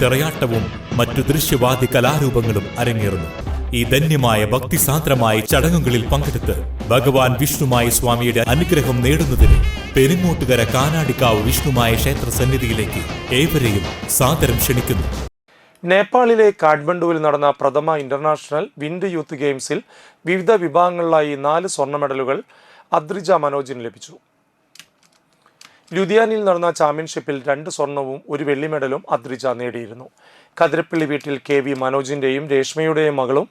തിറയാട്ടവും മറ്റു ദൃശ്യവാദി കലാരൂപങ്ങളും അരങ്ങേറുന്നു. ഈ ധന്യമായ ഭക്തിസാന്ദ്രമായ ചടങ്ങുകളിൽ പങ്കെടുത്ത് ഭഗവാൻ വിഷ്ണുമായ സ്വാമിയുടെ അനുഗ്രഹം നേടുന്നതിന് പെരുങ്ങോട്ടുകര കാനാടിക്കാവ് വിഷ്ണുമായ ക്ഷേത്ര സന്നിധിയിലേക്ക് ഏവരെയും സാദരം ക്ഷണിക്കുന്നു. നേപ്പാളിലെ കാഠ്മണ്ഡുവിൽ നടന്ന പ്രഥമ ഇന്റർനാഷണൽ വിൻഡ് യൂത്ത് ഗെയിംസിൽ വിവിധ വിഭാഗങ്ങളിലായി നാല് സ്വർണ മെഡലുകൾ അദ്രിജ മനോജിന് ലഭിച്ചു. ലുധിയാനിൽ നടന്ന ചാമ്പ്യൻഷിപ്പിൽ രണ്ട് സ്വർണവും ഒരു വെള്ളി മെഡലും അദ്രിജ നേടിയിരുന്നു. കതിരപ്പള്ളി വീട്ടിൽ കെ വി മനോജിന്റെയും രേഷ്മയുടെയും മകളും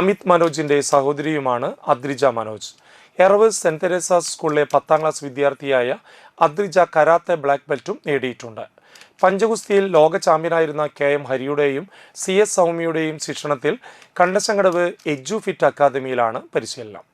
അമിത് മനോജിന്റെ സഹോദരിയുമാണ് അദ്രിജ മനോജ്. എറവ് സെന്റ് തെരേസാസ് സ്കൂളിലെ പത്താം ക്ലാസ് വിദ്യാർത്ഥിയായ അദ്രിജ കരാത്തെ ബ്ലാക്ക് ബെൽറ്റും നേടിയിട്ടുണ്ട്. പഞ്ചഗുസ്തിയിൽ ലോക ചാമ്പ്യനായിരുന്ന കെ എം ഹരിയുടെയും സി എസ് സൗമ്യയുടെയും ശിക്ഷണത്തിൽ കണ്ടശങ്കടവ് എജു ഫിറ്റ് അക്കാദമിയിലാണ് പരിശീലനം.